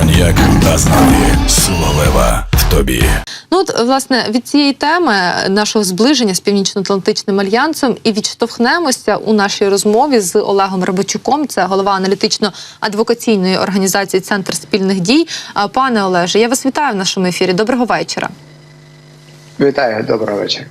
коньяк, а знати сила в тобі. Ну от власне від цієї теми нашого зближення з північно-атлантичним альянсом і відштовхнемося у нашій розмові з Олегом Рибачуком. Це голова аналітично-адвокаційної організації Центр спільних дій. Пане Олеже, я вас вітаю в нашому ефірі. Доброго вечора. Вітаю, доброго вечора.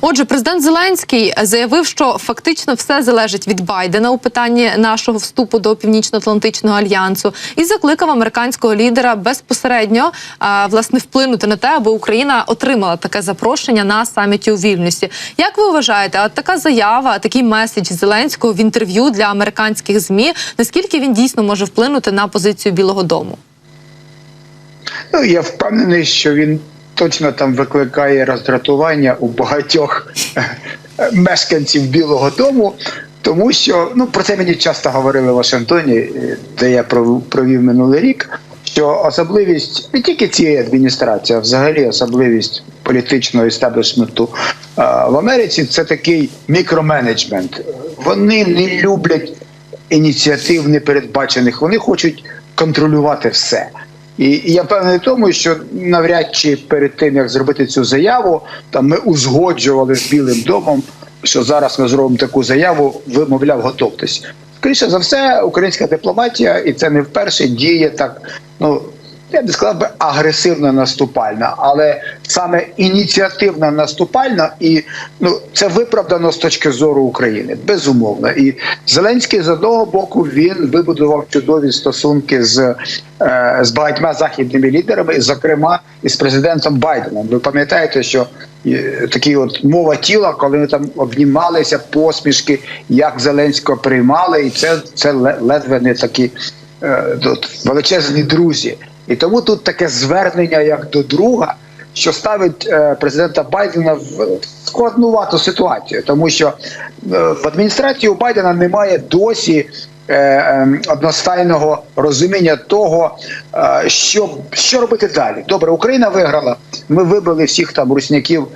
Отже, президент Зеленський заявив, що фактично все залежить від Байдена у питанні нашого вступу до північно-атлантичного альянсу, і закликав американського лідера безпосередньо а, власне вплинути на те, аби Україна отримала таке запрошення на саміті у Вільнюсі. Як ви вважаєте, от така заява, такий меседж Зеленського в інтерв'ю для американських змі, наскільки він дійсно може вплинути на позицію Білого Дому? Ну я впевнений, що він точно там викликає роздратування у багатьох мешканців Білого Дому. Тому що ну про це мені часто говорили в Вашингтоні, де я провів, минулий рік. Що особливість не тільки цієї адміністрації, а взагалі особливість політичного істеблішменту в Америці це такий мікроменеджмент. Вони не люблять ініціатив непередбачених, вони хочуть контролювати все. І і я певний тому, що навряд чи перед тим як зробити цю заяву, там ми узгоджували з Білим домом, що зараз ми зробимо таку заяву. Ви мовляв, готовтесь. Скоріше за все, українська дипломатія, і це не вперше діє так. Ну я б сказав би агресивно наступальна, але саме ініціативна наступальна, і ну це виправдано з точки зору України, безумовно. І Зеленський з одного боку він вибудував чудові стосунки з, е, з багатьма західними лідерами, зокрема із президентом Байденом. Ви пам'ятаєте, що е, такі от мова тіла, коли вони там обнімалися, посмішки, як Зеленського приймали, і це, це ледве не такі е, величезні друзі. І тому тут таке звернення як до друга, що ставить е, президента Байдена в складнувату ситуацію, тому що е, в адміністрації у Байдена немає досі. е, е, Одностайного розуміння того, що, що робити далі. Добре, Україна виграла. Ми вибили всіх там русняків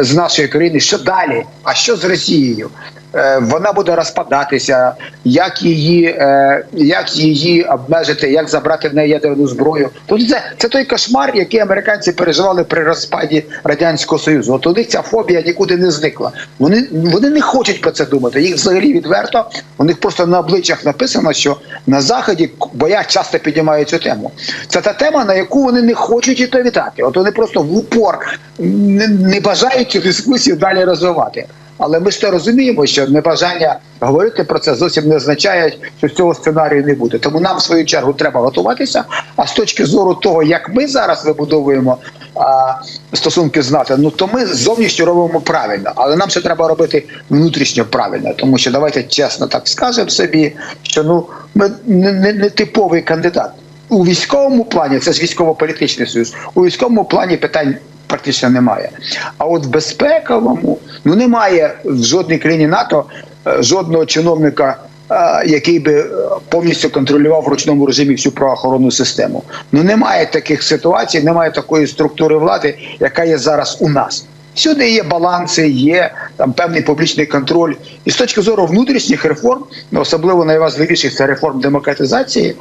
з нашої країни. Що далі? А що з Росією? Е, вона буде розпадатися, як її, е, як її обмежити, як забрати в неї ядерну зброю. Тобто це, це той кошмар, який американці переживали при розпаді радянського союзу. От у ця фобія нікуди не зникла. Вони вони не хочуть про це думати. Їх взагалі відверто. У них просто на обличчях написано, що на заході, бо я часто піднімаю цю тему. Це та тема, на яку вони не хочуть відповідати. От вони просто в упор не бажають цю дискусію далі розвивати. Але ми ж то розуміємо, що небажання говорити про це зовсім не означає, що цього сценарію не буде. Тому нам в свою чергу треба готуватися. А з точки зору того, як ми зараз вибудовуємо а, стосунки з НАТО, ну то ми зовнішньо робимо правильно, але нам ще треба робити внутрішньо правильно, тому що давайте чесно так скажемо собі, що ну ми не, не, не типовий кандидат. У військовому плані це ж військово-політичний союз. У військовому плані питань практично немає. А от в безпековому ну немає в жодній країні НАТО е, жодного чиновника, е, який би е, повністю контролював в ручному режимі всю правоохоронну систему. Ну немає таких ситуацій, немає такої структури влади, яка є зараз у нас. Всюди є баланси, є там певний публічний контроль. І з точки зору внутрішніх реформ, ну, особливо найважливіших це реформ демократизації.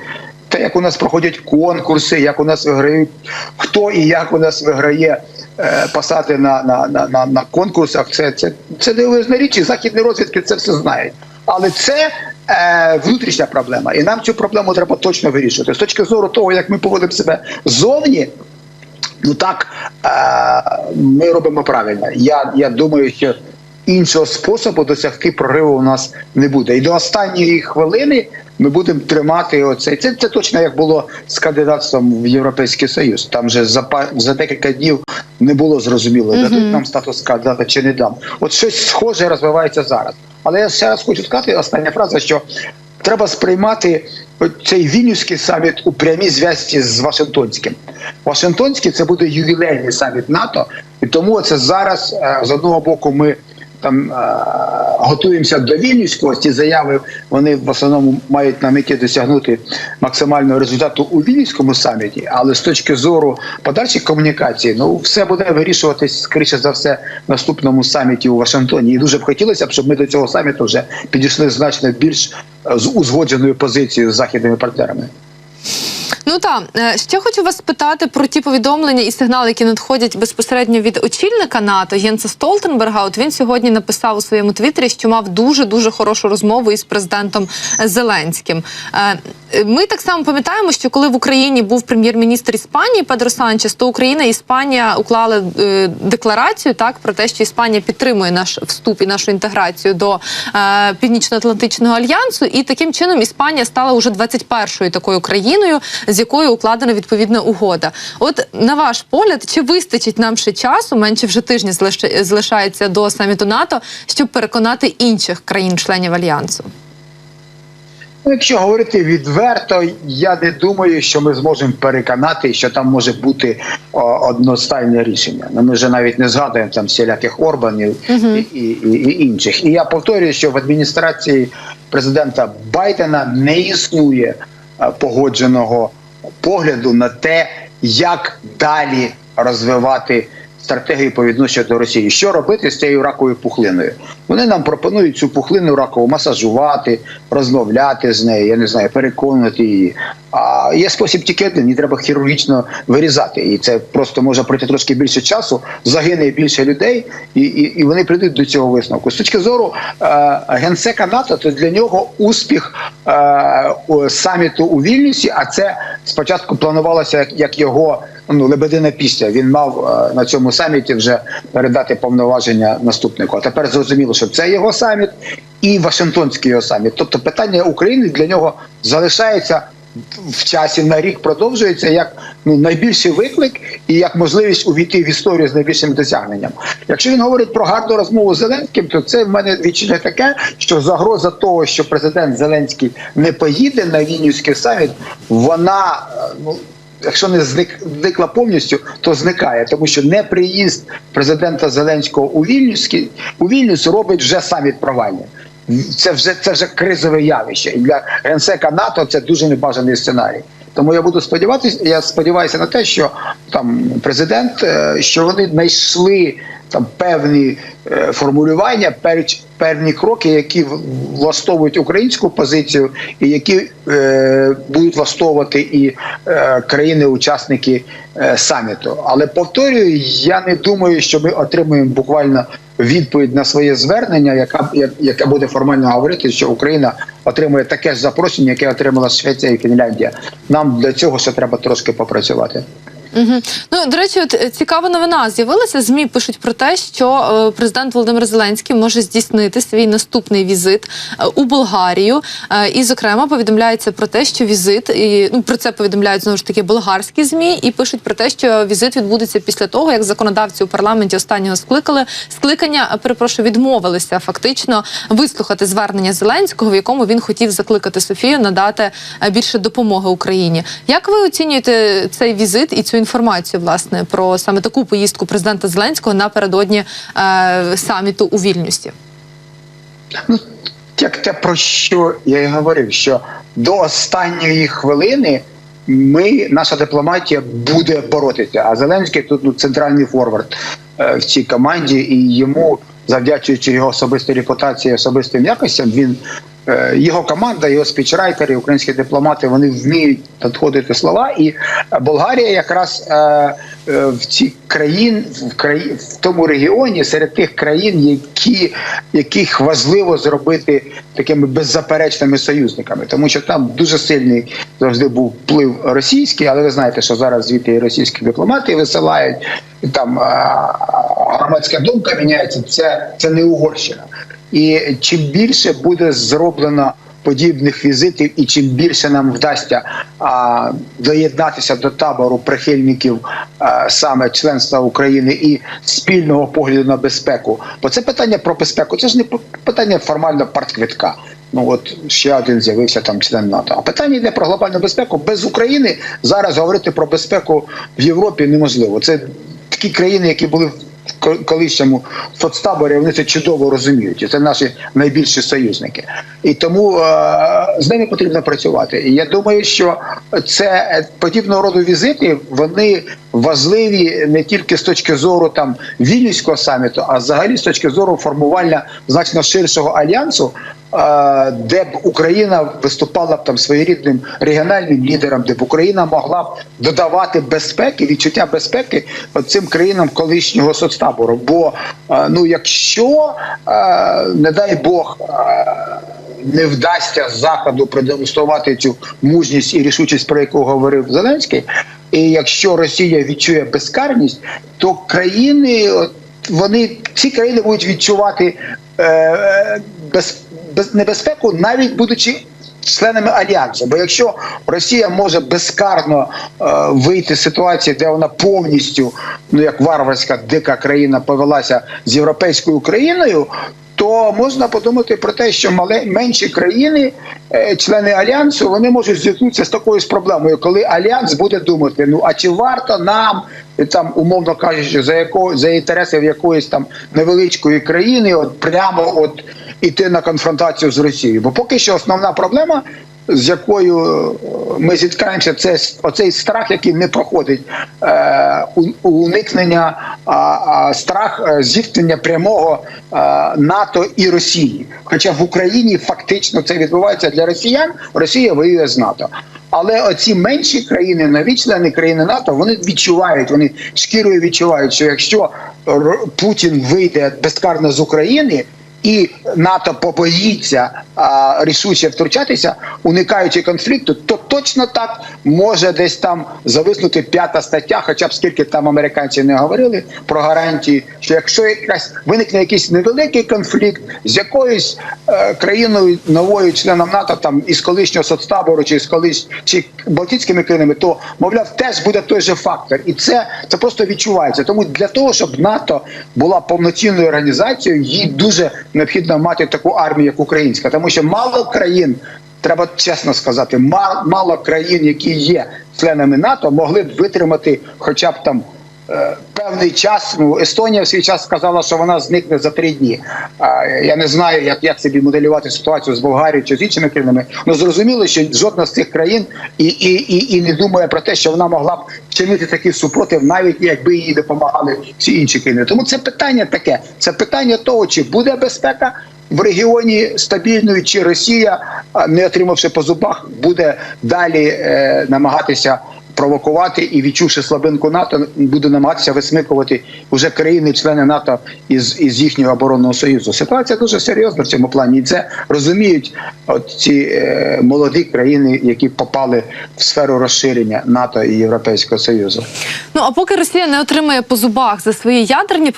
Те, як у нас проходять конкурси, як у нас виграють, хто і як у нас виграє е, посади на, на, на, на, на конкурсах, це, це, це дивовижна річ, і західні розвідки це все знають. Але це е, внутрішня проблема, і нам цю проблему треба точно вирішити. З точки зору того, як ми поводимо себе зовні, ну так е, ми робимо правильно. Я, я думаю, що іншого способу досягти прориву у нас не буде. І до останньої хвилини ми будемо тримати оцей. Це, це точно як було з кандидатством в Європейський Союз. Там же за за декілька днів не було зрозуміло, дадуть нам статус кандидата чи не дам. От щось схоже розвивається зараз. Але я ще раз хочу сказати, остання фраза, що треба сприймати цей вільнюський саміт у прямій зв'язці з Вашингтонським. Вашингтонський це буде ювілейний саміт НАТО, і тому це зараз е, з одного боку ми там е, готуємося до вільнюського. Ці заяви вони в основному мають на меті досягнути максимального результату у вільнюському саміті. Але з точки зору подальших комунікацій, ну все буде вирішуватись скоріше за все в наступному саміті у Вашингтоні. І дуже б хотілося б, щоб ми до цього саміту вже підійшли значно більш е, з узгодженою позицією з західними партнерами. Ну так, е, ще хочу вас спитати про ті повідомлення і сигнали, які надходять безпосередньо від очільника НАТО Єнса Столтенберга. От він сьогодні написав у своєму твіттері, що мав дуже дуже хорошу розмову із президентом Зеленським. Е, Ми так само пам'ятаємо, що коли в Україні був прем'єр-міністр Іспанії Педро Санчес, то Україна і Іспанія уклали е, декларацію так про те, що Іспанія підтримує наш вступ і нашу інтеграцію до Північно-Атлантичного альянсу, і таким чином Іспанія стала уже 21-ю такою країною, з якою укладена відповідна угода. От на ваш погляд, чи вистачить нам ще часу? Менше вже тижні залиш- залишається до саміту НАТО, щоб переконати інших країн-членів альянсу? Ну, якщо говорити відверто, я не думаю, що ми зможемо переконати, що там може бути одностайне рішення. Ну, ми вже навіть не згадуємо там всіляких Орбанів і, і, і, і інших. І я повторюю, що в адміністрації президента Байдена не існує е, погодженого погляду на те, як далі розвивати стратегію по відношенню до Росії. Що робити з цією раковою пухлиною? Вони нам пропонують цю пухлину ракову масажувати, розмовляти з нею, я не знаю, переконувати її. А є спосіб тільки один, її треба хірургічно вирізати. І це просто може пройти трошки більше часу, загине більше людей, і, і, і вони прийдуть до цього висновку. З точки зору е, генсека НАТО, то для нього успіх е, саміту у Вільнюсі, а це спочатку планувалося як, як його ну, лебедина пісня. Він мав е, на цьому саміті вже передати повноваження наступнику. А тепер зрозуміло, що це його саміт і Вашингтонський його саміт. Тобто питання України для нього залишається в часі на рік продовжується як ну найбільший виклик і як можливість увійти в історію з найбільшим досягненням. Якщо він говорить про гарну розмову з Зеленським, то це в мене відчуття таке, що загроза того, що президент Зеленський не поїде на Вільнюський саміт, вона е, ну. Якщо не зник зникла повністю, то зникає, тому що не приїзд президента Зеленського у Вільнюскі у Вільнюс робить вже саміт провальним. Це вже це вже кризове явище, і для генсека НАТО це дуже небажаний сценарій. Тому я буду сподіватися, я сподіваюся на те, що там президент, е, що вони знайшли там певні е, формулювання, певні кроки, які влаштовують українську позицію, і які е, будуть влаштовувати і е, країни-учасники е, саміту. Але повторюю, я не думаю, що ми отримуємо буквально відповідь на своє звернення, яка яка буде формально говорити, що Україна отримує таке ж запрошення, яке отримала Швеція і Фінляндія. Нам для цього ще треба трошки попрацювати. Ну до речі, от е, цікава новина з'явилася. Змі пишуть про те, що е, президент Володимир Зеленський може здійснити свій наступний візит е, у Болгарію. І, зокрема, повідомляється про те, що візит і ну про це повідомляють знову ж таки болгарські змі, і пишуть про те, що візит відбудеться після того, як законодавці у парламенті останнього скликали скликання. Перепрошую, відмовилися фактично вислухати звернення Зеленського, в якому він хотів закликати Софію надати більше допомоги Україні. Як ви оцінюєте цей візит і цю інформацію власне про саме таку поїздку президента Зеленського напередодні е, саміту у Вільнюсі? Ну, як те, про що я і говорив, що до останньої хвилини ми, наша дипломатія буде боротися. А Зеленський тут ну, центральний форвард е, в цій команді, і йому, завдячуючи його особистій репутації, особистим якостям, він. Е, Його команда, його спічрайтери, українські дипломати, вони вміють надходити слова. І Болгарія якраз е, е, в цій країн, в краї, в тому регіоні, серед тих країн, які яких важливо зробити такими беззаперечними союзниками, тому що там дуже сильний завжди був вплив російський, але ви знаєте, що зараз звідти і російські дипломати висилають, там громадська думка міняється. Це, це не Угорщина. І чим більше буде зроблено подібних візитів, і чим більше нам вдасться а, доєднатися до табору прихильників а, саме членства України і спільного погляду на безпеку, бо це питання про безпеку. Це ж не питання формально партквитка. Ну от ще один з'явився там член НАТО. А питання йде про глобальну безпеку. Без України зараз говорити про безпеку в Європі неможливо. Це такі країни, які були колишньому соцтаборі, вони це чудово розуміють. Це наші найбільші союзники. І тому е, з ними потрібно працювати. І я думаю, що це е, подібного роду візити вони важливі не тільки з точки зору там вільнюського саміту, а взагалі з точки зору формування значно ширшого альянсу. Де б Україна виступала б там своєрідним регіональним лідером, де б Україна могла б додавати безпеки, відчуття безпеки цим країнам колишнього соцтабору. Бо ну, якщо не дай Бог. не вдасться заходу продемонструвати цю мужність і рішучість, про яку говорив Зеленський. І якщо Росія відчує безкарність, то країни, вони ці країни будуть відчувати е, е, без небезпеку, навіть будучи. Членами альянсу, бо якщо Росія може безкарно е, вийти з ситуації, де вона повністю, ну як варварська дика країна повелася з європейською країною, то можна подумати про те, що мале менші країни, е, члени альянсу, вони можуть зіткнутися з такою ж проблемою, коли альянс буде думати: ну а чи варто нам там, умовно кажучи, за яко за інтересів якоїсь там невеличкої країни, от прямо от іти на конфронтацію з Росією? Бо поки що основна проблема. З якою е, ми зіткаємося, це оцей страх, який не проходить е, уникнення, а, а страх е, зіткнення прямого е, НАТО і Росії. Хоча в Україні фактично це відбувається для росіян, Росія воює з НАТО. Але оці менші країни, нові члени країни НАТО, вони відчувають, вони шкірою відчувають, що якщо Путін вийде безкарно з України. І НАТО побоїться а, рішуче втручатися, уникаючи конфлікту, то точно так може десь там зависнути п'ята стаття, хоча б скільки там американці не говорили про гарантії, що якщо якась виникне якийсь невеликий конфлікт з якоюсь е, країною новою членом НАТО, там із колишнього соцтабору чи з колись чи Балтійськими країнами, то мовляв теж буде той же фактор, і це, це просто відчувається. Тому для того, щоб НАТО була повноцінною організацією, їй дуже необхідно мати таку армію, як українська, тому що мало країн. Треба чесно сказати, мало, країн, які є членами НАТО, могли б витримати, хоча б там е, певний час. Ну Естонія в свій час сказала, що вона зникне за три дні. А, я не знаю, як, як собі моделювати ситуацію з Болгарією чи з іншими країнами. Ну зрозуміло, що жодна з цих країн і, і, і, і не думає про те, що вона могла б чинити такий супротив, навіть якби їй допомагали всі інші країни. Тому це питання таке: це питання того, чи буде безпека. В регіоні стабільною чи Росія, не отримавши по зубах, буде далі е, намагатися провокувати і відчувши слабинку НАТО, буде намагатися висмикувати вже країни-члени НАТО із, із їхнього оборонного союзу. Ситуація дуже серйозна в цьому плані, і це розуміють от ці е, молоді країни, які попали в сферу розширення НАТО і Європейського Союзу. Ну а поки Росія не отримає по зубах за свої ядерні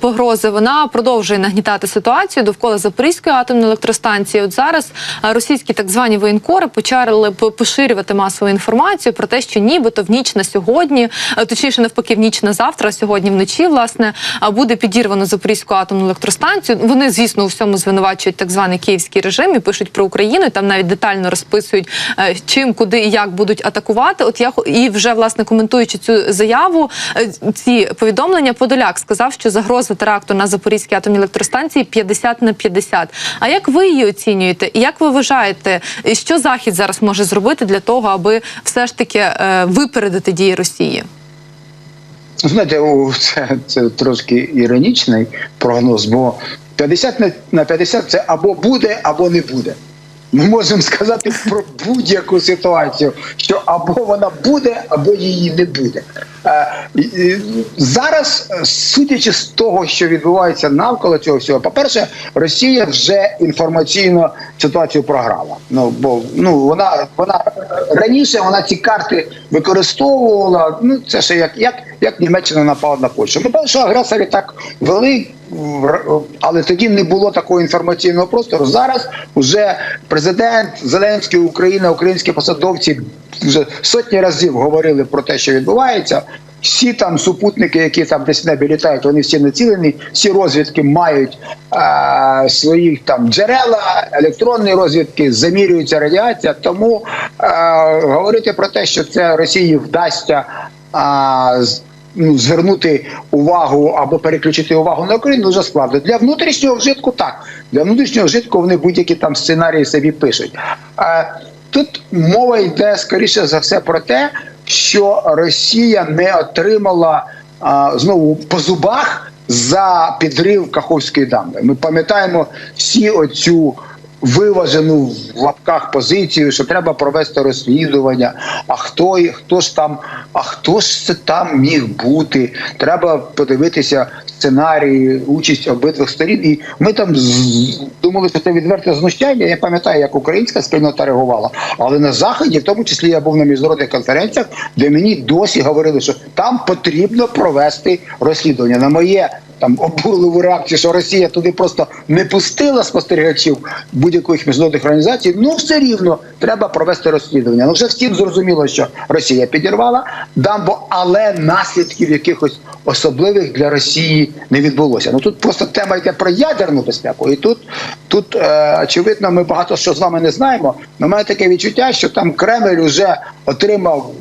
погрози, вона продовжує нагнітати ситуацію довкола Запорізької атомної електростанції. От зараз е, російські так звані воєнкори почали поширювати масову інформацію про те, що нібито в ніч на сьогодні, е, точніше навпаки, в ніч на завтра, сьогодні вночі, власне, буде підірвано Запорізьку атомну електростанцію. Вони, звісно, у всьому звинувачують так званий київський режим і пишуть про Україну. І там навіть детально розписують, е, чим, куди і як будуть атакувати. От я і вже власне коментуючи цю заяву, е, ці повідомлення, Подоляк сказав, що загроза теракту на Запорізькій атомній електростанції 50 на 50. А як ви її оцінюєте? І як ви вважаєте, що захід зараз може зробити для того, аби все ж таки випередити дії Росії? Знаєте, це, це трошки іронічний прогноз, бо 50 на- на 50 це або буде, або не буде. Ми можемо сказати про будь-яку ситуацію, що або вона буде, або її не буде. Е, Зараз, е, судячи з того, що відбувається навколо цього всього, по-перше, Росія вже інформаційно ситуацію програла. Ну бо ну вона вона раніше вона ці карти використовувала. Ну це ще як, як, як Німеччина напала на Польщу. Ну, перше, агресори так вели, але тоді не було такого інформаційного простору. Зараз вже президент Зеленський, Україна, українські посадовці вже сотні разів говорили про те, що відбувається. Всі там супутники, які там десь в небі літають, вони всі націлені. Всі розвідки мають е, свої там джерела, електронні розвідки, замірюється радіація. Тому е, говорити про те, що це Росії вдасться. Ну, звернути увагу або переключити увагу на Україну дуже складно. Для внутрішнього вжитку так. Для внутрішнього вжитку вони будь-які там сценарії собі пишуть. Е, Тут мова йде скоріше за все про те, що Росія не отримала а, знову по зубах за підрив Каховської дамби. Ми пам'ятаємо всі оцю виважену в лапках позицію, що треба провести розслідування. А хто хто ж там, а хто ж це там міг бути? Треба подивитися сценарії, участь обидвих сторін. І ми там думали, що це відверте знущання. Я пам'ятаю, як українська спільнота реагувала. Але на заході, в тому числі я був на міжнародних конференціях, де мені досі говорили, що там потрібно провести розслідування. На моє там обурливу реакцію, що Росія туди просто не пустила спостерігачів будь-яких міжнародних організацій. Ну все рівно треба провести розслідування. Ну вже всім зрозуміло, що Росія підірвала дамбу, але наслідків якихось особливих для Росії не відбулося. Ну тут просто тема йде про ядерну безпеку, і тут, тут е, очевидно, ми багато що з вами не знаємо. У мене таке відчуття, що там Кремль вже отримав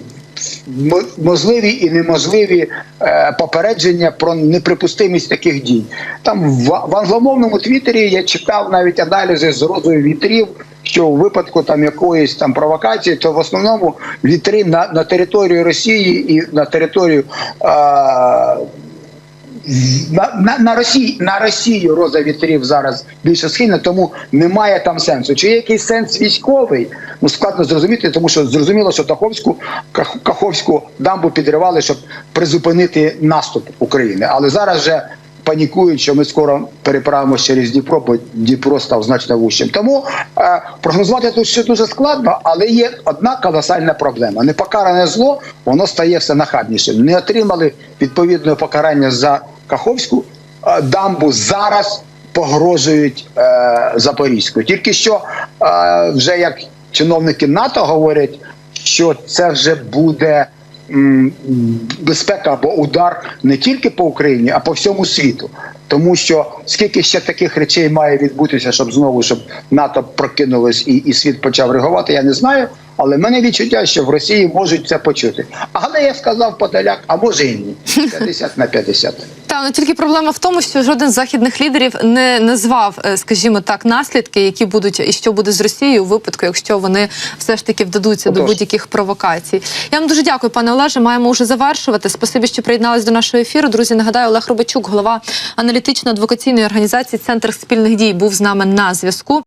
можливі і неможливі е, попередження про неприпустимість таких дій. Там в, англомовному твіттері я читав навіть аналізи з розою вітрів. Що у випадку там якоїсь там провокації, то в основному вітри на, на територію Росії і на територію е, на, на, Росії на Росію роза вітрів зараз більше схильна, тому немає там сенсу. Чи є якийсь сенс військовий? Ну складно зрозуміти, тому що зрозуміло, що Таховську Ках- Каховську дамбу підривали, щоб призупинити наступ України. Але зараз вже панікують, що ми скоро переправимося через Дніпро, бо Дніпро став значно вущим. Тому е, прогнозувати тут ще дуже складно, але є одна колосальна проблема: непокаране зло, воно стає все нахабнішим. Не отримали відповідного покарання за Каховську е, дамбу зараз. Погрожують е, Запорізьку. Тільки що е, вже як чиновники НАТО говорять, що це вже буде безпека або удар не тільки по Україні, а по всьому світу. Тому що скільки ще таких речей має відбутися, щоб знову щоб НАТО прокинулось і, і світ почав реагувати, я не знаю. Але в мене відчуття, що в Росії можуть це почути. Але я сказав Подоляк, а може і ні. 50 на 50. Та ну тільки проблема в тому, що жоден з західних лідерів не назвав, е, скажімо так, наслідки, які будуть і що буде з Росією у випадку, якщо вони все ж таки вдадуться до будь-яких провокацій. Я вам дуже дякую, пане Олеже. Маємо вже завершувати. Спасибі, що приєднались до нашого ефіру. Друзі, нагадаю, Олег Робачук, голова аналітично-адвокаційної організації Центр спільних дій, був з нами на зв'язку.